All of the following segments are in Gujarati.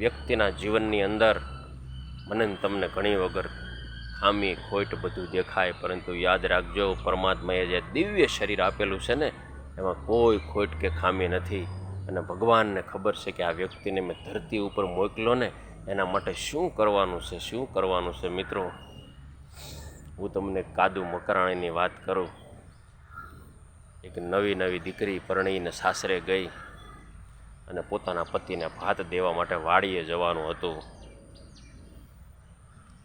વ્યક્તિના જીવનની અંદર મને તમને ઘણી વગર ખામી, ખોટ બધું દેખાય, પરંતુ યાદ રાખજો, પરમાત્માએ જે દિવ્ય શરીર આપેલું છે ને, એમાં કોઈ ખોટ કે ખામી નથી. અને ભગવાનને ખબર છે કે આ વ્યક્તિને મેં ધરતી ઉપર મોકલો ને, એના માટે શું કરવાનું છે, શું કરવાનું છે? મિત્રો, હું તમને કાદુ મકરાણીની વાત કરું. એક નવી નવી દીકરી પરણીને સાસરે ગઈ. અને પોતાના પતિને ભાત દેવા માટે વાડીએ જવાનું હતું.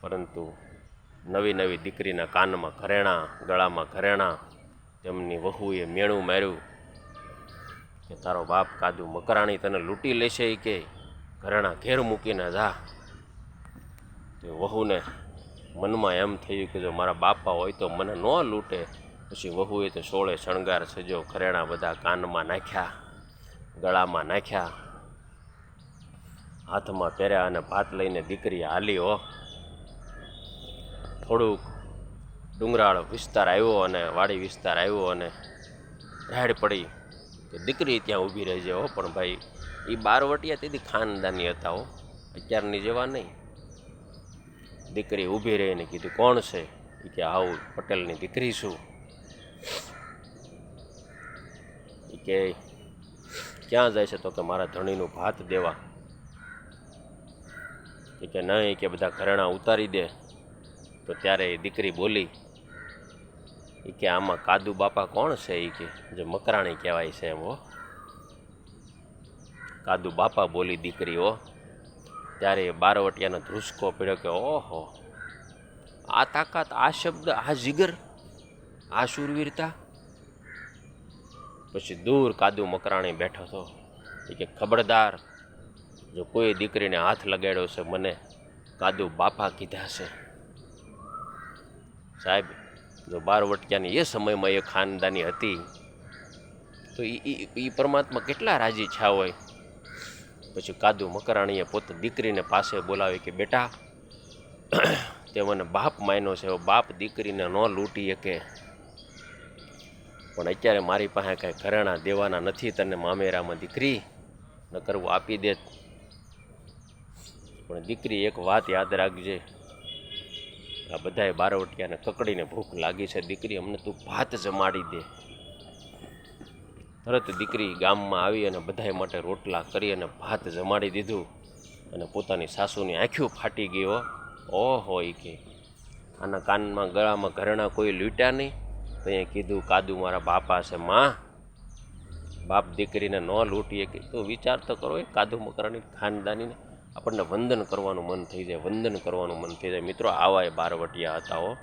પરંતુ નવી નવી દીકરીના કાનમાં ઘરેણાં, ગળામાં ઘરેણાં, તેમની વહુએ મેણું માર્યું કે તારો બાપ કાદુ મકરાણી તને લૂંટી લેશે કે, ઘરેણાં ઘેર મૂકીને જા. તે વહુને મનમાં એમ થયું કે જો મારા બાપા હોય તો મને ન લૂંટે. પછી વહુએ તો સોળે શણગાર સજો ઘરેણાં બધા કાનમાં નાખ્યા. ગળામાં નાખ્યા. હાથમાં પહેર્યા અને ભાત લઈને દીકરી હાલી હો થોડુંક ડુંગરાળ વિસ્તાર આવ્યો અને વાડી વિસ્તાર આવ્યો અને રાડ પડી કે દીકરી ત્યાં ઊભી રહી જાય હો, પણ ભાઈ એ બારવટિયા તેથી ખાનદાની હતા હો. અત્યારની જેવા નહીં. દીકરી ઊભી રહીને કીધું, કોણ છે? એ કે, આવું પટેલની દીકરી છું. એ કે ક્યાં જાય છે તો કે મારા ધણીનું ભાત દેવા. કે નહીં કે બધા ઘરેણાં ઉતારી દે. તો ત્યારે એ દીકરી બોલી એ કે આમાં કાદુ બાપા કોણ છે? એ કે, જે મકરાણી કહેવાય છે એમ હો. કાદુ બાપા બોલી દીકરી, હો. ત્યારે એ બારવટિયાનો ધ્રુસકો પીડ્યો કે, ઓહો, આ તાકાત, આ શબ્દ, આ જીગર, આ શૂરવીરતા પછી દૂર કાદુ મકરાણી બેઠો હતો. એ કે, ખબરદાર, જો કોઈ દીકરીને હાથ લગાડ્યો છે, મને કાદુ બાપા કીધા છે. સાહેબ, જો બારવટિયાની એ સમયમાં એ ખાનદાની હતી, તો એ પરમાત્મા કેટલા રાજી છા હોય? પછી કાદુ મકરાણીએ પોતે દીકરીને પાસે બોલાવી કે, બેટા, તે મને બાપ માન્યો છે, બાપ દીકરીને ન લૂંટી શકે. પણ અત્યારે મારી પાસે કાંઈ ઘરેણા દેવાના નથી, તને મામેરામાં દીકરી ન કરવું આપી દે પણ દીકરી એક વાત યાદ રાખજે, આ બધાએ બારવટિયાને કકડીને ભૂખ લાગી છે. દીકરી અમને તું ભાત જમાડી દે. તરત દીકરી ગામમાં આવી અને બધાય માટે રોટલા કરી અને ભાત જમાડી દીધું અને પોતાની સાસુની આંખ્યું ફાટી ગયો ઓહો એ કે. આના કાનમાં ગળામાં ઘરેણા કોઈ લૂંટ્યા નહીં? તો અહીંયા કીધું, કાદુ મારા બાપા છે, માં. બાપ દીકરીને ન લૂંટીએ તો વિચાર તો કરો એ, કાદુ મકરાની ખાનદાનીને આપણને વંદન કરવાનું મન થઈ જાય, વંદન કરવાનું મન થઈ જાય. મિત્રો, આવા એ બારવટિયા હતા હો.